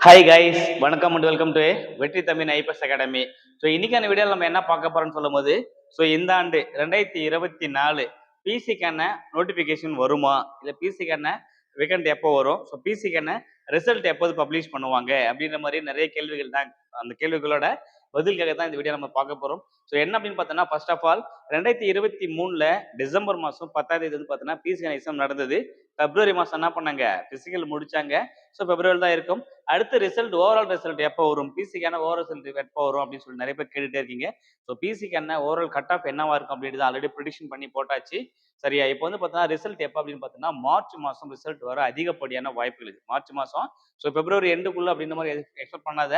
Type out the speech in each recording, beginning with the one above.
Hi guys வணக்கம் and welcome to Vetri Tamil IPS academy so இன்னைக்கான video நம்ம என்ன பார்க்க போறோம்னு சொல்லும்போது ஸோ இந்த ஆண்டு ரெண்டாயிரத்தி இருபத்தி நாலு பிசிக்கான நோட்டிஃபிகேஷன் வருமா? இல்லை பிசிக்கான வேகண்ட் எப்போ வரும்? ஸோ பிசிக்கான ரிசல்ட் எப்போது பப்ளிஷ் பண்ணுவாங்க? அப்படின்ற மாதிரி நிறைய கேள்விகள் தான் அந்த கேள்விகளோட பதிலுக்காக தான் இந்த வீடியோ நம்ம பார்க்க போறோம். ஸோ என்ன அப்படின்னு பார்த்தோன்னா ஃபர்ஸ்ட் ஆஃப் ஆல் ரெண்டாயிரத்தி இருபத்தி மூணுல டிசம்பர் மாதம் பத்தாம் தேதி வந்து பார்த்தோன்னா பிசிக்கான எக்ஸாம் நடந்தது. பிப்ரவரி மாதம் என்ன பண்ணாங்க? பிசிக்கல் முடிச்சாங்க. ஸோ பிப்ரவரி தான் இருக்கும். அடுத்த ரிசல்ட் ஓவரால் ரிசல்ட் எப்போ வரும்? பிசிக்கான ஓவரால் ரிசல்ட் எப்போ வரும்? அப்படின்னு சொல்லி நிறைய பேர் கேட்டுட்டே இருக்கீங்க. ஸோ பிசிக்கான ஓவரால் கட் ஆஃப் என்னவா இருக்கும் அப்படின்றது ஆல்ரெடி ப்ரிடிக்ஷன் பண்ணி போட்டாச்சு. சரியா? இப்போ வந்து பார்த்தீங்கன்னா ரிசல்ட் எப்போ அப்படின்னு பார்த்தீங்கன்னா மார்ச் மாதம் ரிசல்ட் வர அதிகப்படியான வாய்ப்புகள் இருக்குது மார்ச் மாதம் ஸோ பிப்ரவரி எண்டுக்குள்ள அப்படின்ற மாதிரி எக்ஸ்பெக்ட் பண்ணாத.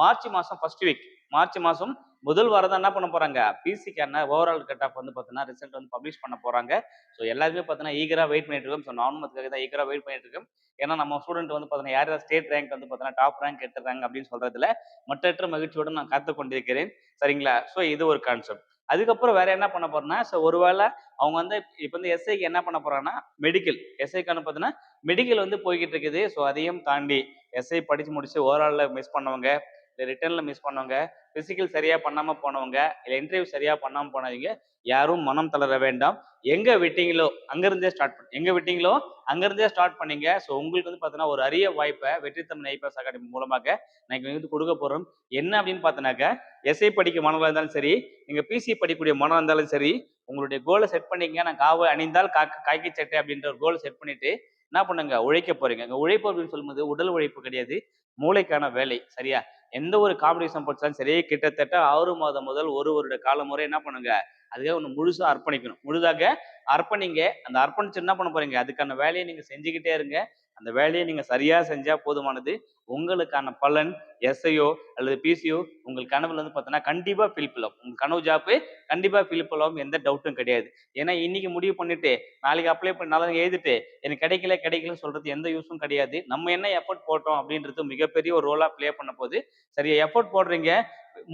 மார்ச் மாதம் ஃபர்ஸ்ட் வீக் மார்ச் மாதம் முதல் வாரம் தான் என்ன பண்ண போறாங்க? பிசிக்கான ஓவரால் கட் ஆஃப் வந்து பார்த்தீங்கன்னா ரிசல்ட் வந்து பப்ளிஷ் பண்ண போறாங்க. ஸோ எல்லாருமே பார்த்தீங்கன்னா ஈகராக வெயிட் பண்ணிட்டு இருக்கோம். ஸோ நார்மலுக்காக தான் ஈகராக வெயிட் பண்ணிட்டு இருக்கோம் ஏன்னா நம்ம ஸ்டூடெண்ட் வந்து பார்த்தீங்கன்னா யார் யார் ஸ்டேட் ரேங்க் வந்து பார்த்தீங்கன்னா டாப் ரேங்க் எடுத்துறாங்க அப்படின்னு சொல்றதுல மற்றற்ற மகிழ்ச்சியோடு நான் காத்து கொண்டிருக்கிறேன். சரிங்களா? ஸோ இது ஒரு கான்செப்ட் அதுக்கப்புறம் வேற என்ன பண்ண போறோம்னா ஸோ ஒருவேளை அவங்க வந்து இப்போ வந்து எஸ்ஐக்கு என்ன பண்ண போறாங்கன்னா மெடிக்கல் எஸ்ஐக்கான பார்த்தீங்கன்னா மெடிக்கல் வந்து போய்கிட்டு இருக்குது. ஸோ அதையும் தாண்டி எஸ்ஐ படிச்சு முடிச்சு ஓவராலில் மிஸ் பண்ணவங்க இல்லை ரிட்டர்னில் மிஸ் பண்ணவங்க பிசிக்கல் சரியா பண்ணாம போனவங்க இல்லை இன்டர்வியூ சரியா பண்ணாம போனவங்க யாரும் மனம் தளர வேண்டாம். எங்க விட்டீங்களோ அங்கிருந்தே ஸ்டார்ட் பண்ணி எங்க விட்டீங்களோ அங்கிருந்தே ஸ்டார்ட் பண்ணீங்க. ஸோ உங்களுக்கு வந்து பார்த்தீங்கன்னா ஒரு அரிய வாய்ப்பை வெற்றித்தமிழ் ஐபிஎஸ் அகாடமி மூலமாக நான் வந்து கொடுக்க போறோம். என்ன அப்படின்னு பார்த்தோன்னாக்க எஸ்ஐ படிக்க மாணவர்களாக இருந்தாலும் சரி நீங்க பிசி படிக்கக்கூடிய மாணவராக இருந்தாலும் சரி உங்களுடைய கோலை செட் பண்ணிங்க. நான் காவை அணிந்தால் காக்க காய்க்கு சட்டை அப்படின்ற ஒரு கோலை செட் பண்ணிட்டு என்ன பண்ணுங்க? உழைக்க போறீங்க. உழைப்பு அப்படின்னு சொல்லும்போது உடல் உழைப்பு கிடையாது. மூளைக்கான வேலை சரியா? எந்த ஒரு காம்படிஷன் படிச்சாலும் சரி கிட்டத்தட்ட ஆறு மாதம் முதல் ஒரு வருட காலம் முறை என்ன பண்ணுங்க? அதுக்காக ஒன்று முழுசாக அர்ப்பணிக்கணும். முழுதாக அர்ப்பணிங்க. அந்த அர்ப்பணிச்சு என்ன பண்ண போறீங்க? அதுக்கான வேலையை நீங்கள் செஞ்சுக்கிட்டே இருங்க. அந்த வேலையை நீங்கள் சரியாக செஞ்சால் போதுமானது. உங்களுக்கான பலன் எஸ்ஐயோ அல்லது பிசியோ உங்கள் கனவுல வந்து பார்த்தோன்னா கண்டிப்பாக ஃபில் பண்ணலாம் உங்கள் கனவு ஜாப்பு கண்டிப்பாக ஃபில் பண்ணலாம் எந்த டவுட்டும் கிடையாது. ஏன்னா இன்னைக்கு முடிவு பண்ணிட்டு நாளைக்கு அப்ளை பண்ணி நாளைக்கு எழுதிட்டு எனக்கு கிடைக்கல கிடைக்கலன்னு சொல்றது எந்த யூஸும் கிடையாது. நம்ம என்ன எஃபர்ட் போட்டோம் அப்படின்றது மிகப்பெரிய ஒரு ரோலாக ப்ளே பண்ண போகுது சரியா எஃபர்ட் போடுறீங்க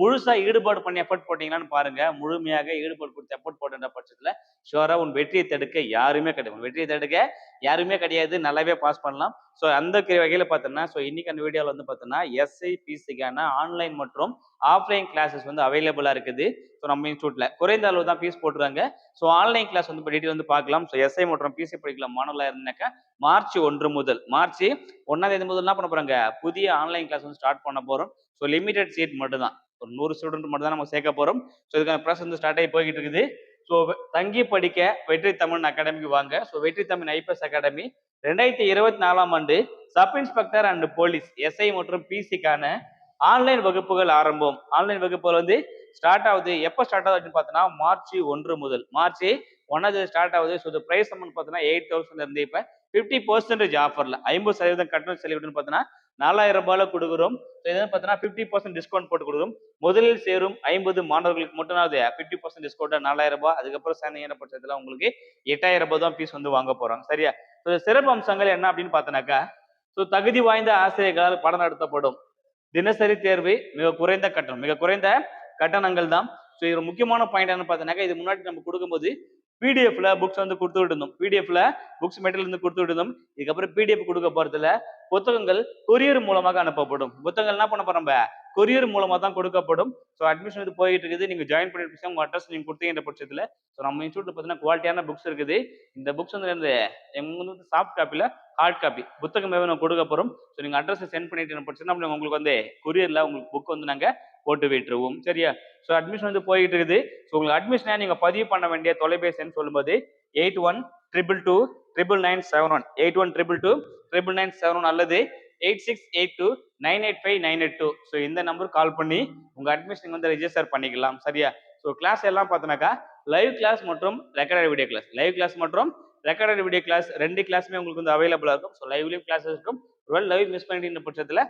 முழுசா ஈடுபாடு பண்ணி எஃபர்ட் போட்டீங்களான்னு பாருங்க. முழுமையாக ஈடுபாடு கொடுத்து எஃபர்ட் போடுற பட்சத்துல ஷுவரா உன் வெற்றியை தடுக்க யாருமே கிடையாது. உன் வெற்றியை தடுக்க யாருமே கிடையாது. நல்லாவே பாஸ் பண்ணலாம். ஸோ அந்த வகையில் பார்த்தோன்னா ஸோ இன்னைக்கு அந்த வீடியோவில் வந்து பார்த்தோன்னா எஸ்ஐ பிசிக்கான ஆன்லைன் மற்றும் ஆஃப்லைன் கிளாஸஸ் வந்து அவைலபிளாக இருக்குது. ஸோ நம்ம இன்ஸ்டியூட்டில் குறைந்த அளவு தான் ஃபீஸ் போட்டுருக்காங்க. ஸோ ஆன்லைன் கிளாஸ் வந்து டீட்டெயில் வந்து பார்க்கலாம். ஸோ எஸ்ஐ மற்றும் பிசி படிக்கலாம். மாணவர்களாக இருந்தாக்கா மார்ச் ஒன்று முதல். மார்ச் ஒன்றாம் தேதி முதல் என்ன பண்ண போகிறாங்க புதிய ஆன்லைன் கிளாஸ் வந்து ஸ்டார்ட் பண்ண போகிறோம் ஸோ லிமிடெட் சீட் மட்டும்தான். ஒரு நூறு ஸ்டூடெண்ட் மட்டும் தான் நம்ம சேர்க்க போறோம். ஸோ இதுக்கான ப்ராசஸ் வந்து ஸ்டார்ட் ஆகி போய்கிட்டு இருக்குது. ஸோ தங்கி படிக்க வெற்றி தமிழ் அகாடமிக்கு வாங்க. ஸோ வெற்றி தமிழ் ஐபிஎஸ் அகாடமி ரெண்டாயிரத்தி இருபத்தி நாலாம் ஆண்டு sub inspector and police SI மற்றும் பிசிக்கான ஆன்லைன் வகுப்புகள் ஆரம்பம். ஆன்லைன் வகுப்புகள் வந்து ஸ்டார்ட் ஆகுது. எப்போ ஸ்டார்ட் ஆகுது அப்படின்னு பார்த்தோன்னா மார்ச் ஒன்று முதல். மார்ச் ஒன்னாவது ஸ்டார்ட் ஆகுது. ஸோ இது ப்ரைஸ் அமௌண்ட் பார்த்தீங்கன்னா எயிட் தௌசண்ட் இருந்து இப்போ ஃபிஃப்டி பர்சன்டேஜ் ஆஃபரில் ஐம்பது சதவீதம் கட்டணம் செலவிடுன்னு பார்த்தீங்கன்னா நாலாயிரம் ரூபாயில கொடுக்குறோம். ஸோ பார்த்தீங்கன்னா ஃபிஃப்டி பர்சன்ட் டிஸ்கவுண்ட் போட்டு கொடுக்குறோம். முதலில் சேரும் ஐம்பது மாணவர்களுக்கு மட்டும் அது ஃபிஃப்டி பர்சன்ட் டிஸ்கவுண்ட் நாலாயிரம் ரூபாய் அதுக்கப்புறம் சேர்ந்தீங்க பட்சத்தில் உங்களுக்கு எட்டாயிரம் ரூபாய் தான் ஃபீஸ் வந்து வாங்க போறாங்க. சரியா? ஸோ சிறப்பு அம்சங்கள் என்ன அப்படின்னு பார்த்தோன்னாக்கா ஸோ தகுதி வாய்ந்த ஆசிரியர்களால் பாடம் நடத்தப்படும். தினசரி தேர்வு மிக குறைந்த கட்டணம் மிக குறைந்த கட்டணங்கள் தான். ஸோ இது ஒரு முக்கியமான பாயிண்ட் என்ன பார்த்தோன்னாக்கா இது முன்னாடி நம்ம கொடுக்கும்போது பிடிஎஃப்ல புக்ஸ் வந்து கொடுத்து விட்டுருந்தோம் பிடிஎஃப்ல புக்ஸ் மெட்டீரியல் வந்து கொடுத்து விட்டுருந்தோம் இதுக்கப்புறம் பிடிஎஃப் கொடுக்க போறதுல புத்தகங்கள் கொரியர் மூலமாக அனுப்பப்படும். புத்தகங்கள் என்ன பண்ண போறோம் கொரியர் மூலமா தான் கொடுக்கப்படும். ஸோ அட்மிஷன் வந்து போயிட்டு இருக்குது. நீங்க ஜாயின் பண்ணிட்டு உங்க அட்ரஸ் நீங்க கொடுத்தீங்க பட்சத்துல. ஸோ நம்ம இன்ஸ்டியூட்ல பார்த்தீங்கன்னா குவாலிட்டியான புக்ஸ் இருக்குது. இந்த புக்ஸ் வந்து இந்த வந்து சாஃப்ட் காப்பில ஹார்ட் காப்பி புத்தகம் நம்ம கொடுக்க போறோம்? ஸோ நீங்க அட்ரஸ் சென்ட் பண்ணிட்டு பட்சத்துல உங்களுக்கு வந்து கொரியர்ல உங்களுக்கு புக் வந்து நாங்க போட்டு விட்டுருவோம். சரியா? ஸோ அட்மிஷன் வந்து போயிட்டு இருக்குது. ஸோ உங்களுக்கு அட்மிஷனை நீங்க பதிவு பண்ண வேண்டிய தொலைபேசின்னு சொல்லும்போது eight one triple two triple nine seven one eight one triple two triple nine seven one அல்லது eight six eight two nine eight five nine eight two so இந்த நம்பருக்கு கால் பண்ணி உங்கள் அட்மிஷன் வந்து ரெஜிஸ்டர் பண்ணிக்கலாம். சரியா? ஸோ கிளாஸ் எல்லாம் பார்த்தோன்னாக்கா லைவ் கிளாஸ் மற்றும் recorded video class live class மற்றும் ரெக்கார்டட் வீடியோ கிளாஸ் ரெண்டு கிளாஸுமே உங்களுக்கு வந்து அவைலபிளாக இருக்கும். ஸோ லைவ்லேயும் கிளாஸ் இருக்கும். ஒருவேளை லைவ் மிஸ் பண்ணிட்டு பட்சத்தில்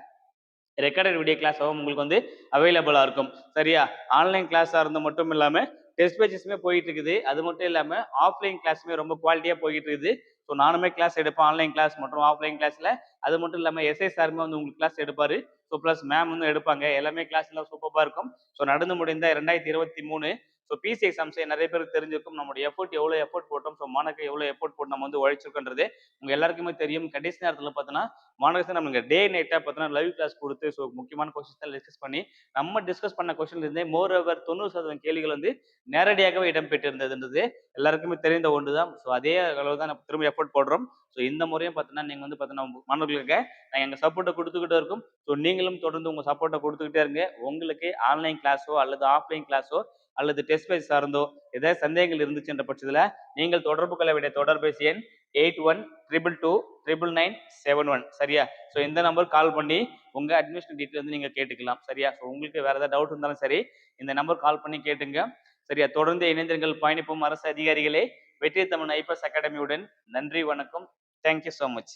ரெக்கார்டட் வீடியோ கிளாஸாகவும் உங்களுக்கு வந்து அவைலபிளாக இருக்கும். சரியா? ஆன்லைன் கிளாஸாக இருந்து மட்டும் இல்லாமல் டெஸ்ட் பேச்சஸுமே போயிட்டு இருக்குது அது மட்டும் இல்லாமல் ஆஃப்லைன் கிளாஸுமே ரொம்ப குவாலிட்டியாக போயிட்டு இருக்குது ஸோ நானுமே கிளாஸ் எடுப்பேன் ஆன்லைன் கிளாஸ் மற்றும் ஆஃப்லைன் கிளாஸில் அது மட்டும் இல்லாமல் எஸ்ஐ சாருமே வந்து உங்களுக்கு கிளாஸ் எடுப்பார். ஸோ ப்ளஸ் மேம் வந்து எடுப்பாங்க. எல்லாமே கிளாஸ் எல்லாம் சூப்பராக இருக்கும். ஸோ நடந்து முடிந்த ரெண்டாயிரத்தி இருபத்தி மூணு ஸோ பிசி எக்ஸாம்ஸே நிறைய பேருக்கு தெரிஞ்சிருக்கும். நம்மளுடைய எஃபோர்ட் எவ்வளோ எஃபோர்ட் போட்டோம். ஸோ மாணவர்கள் எவ்வளோ எஃபோர்ட் போட்டு நம்ம வந்து உழைச்சிருக்கன்றது உங்கள் எல்லாருக்குமே தெரியும். கடைசி நேரத்தில் பார்த்தோன்னா மாணவர்கள் நம்ம டே நைட்டாக பார்த்தீங்கன்னா லைவ் கிளாஸ் கொடுத்து ஸோ முக்கியமான கொஸ்டின்ஸ் தான் டிஸ்கஸ் பண்ணி நம்ம டிஸ்கஸ் பண்ண கொஸ்டின் இருந்தே மோர் ஓவர் தொண்ணூறு சதவீதம் கேள்விகள் வந்து நேரடியாகவே இடம்பெற்றிருந்ததுன்றது எல்லாருக்குமே தெரிந்த ஒன்று தான் ஸோ அதே அளவு தான் நம்ம திரும்ப எஃபோர்ட் போடுறோம். ஸோ இந்த முறையும் பார்த்தீங்கன்னா நீங்கள் வந்து பார்த்தீங்கன்னா மாணவர்களுக்கு நாங்கள் எங்கள் சப்போர்ட்டை கொடுத்துக்கிட்டே இருக்கும். ஸோ நீங்களும் தொடர்ந்து உங்கள் சப்போர்ட்டை கொடுத்துக்கிட்டே இருங்க. உங்களுக்கு ஆன்லைன் கிளாஸோ அல்லது ஆஃப்லைன் கிளாஸோ அல்லது டெஸ்ட் பேஸ் சார்ந்தோ ஏதாவது சந்தேகங்கள் இருந்துச்சுன்ற பட்சத்தில் நீங்கள் தொடர்பு கொள்ள வேண்டிய தொடர்பேசி எண் eight one triple two triple nine seven one சரியா? ஸோ இந்த நம்பர் கால் பண்ணி உங்கள் அட்மிஷன் டீட்டெயில் வந்து நீங்கள் கேட்டுக்கலாம். சரியா? ஸோ உங்களுக்கு வேறு ஏதாவது டவுட் இருந்தாலும் சரி இந்த நம்பர் கால் பண்ணி கேட்டுங்க. சரியா? தொடர்ந்து இணைந்திருங்கள். பயணிப்போம் அரசு அதிகாரிகளே. வெற்றி தமிழ் ஐபிஎஸ் அகாடமியுடன் நன்றி வணக்கம். Thank you so much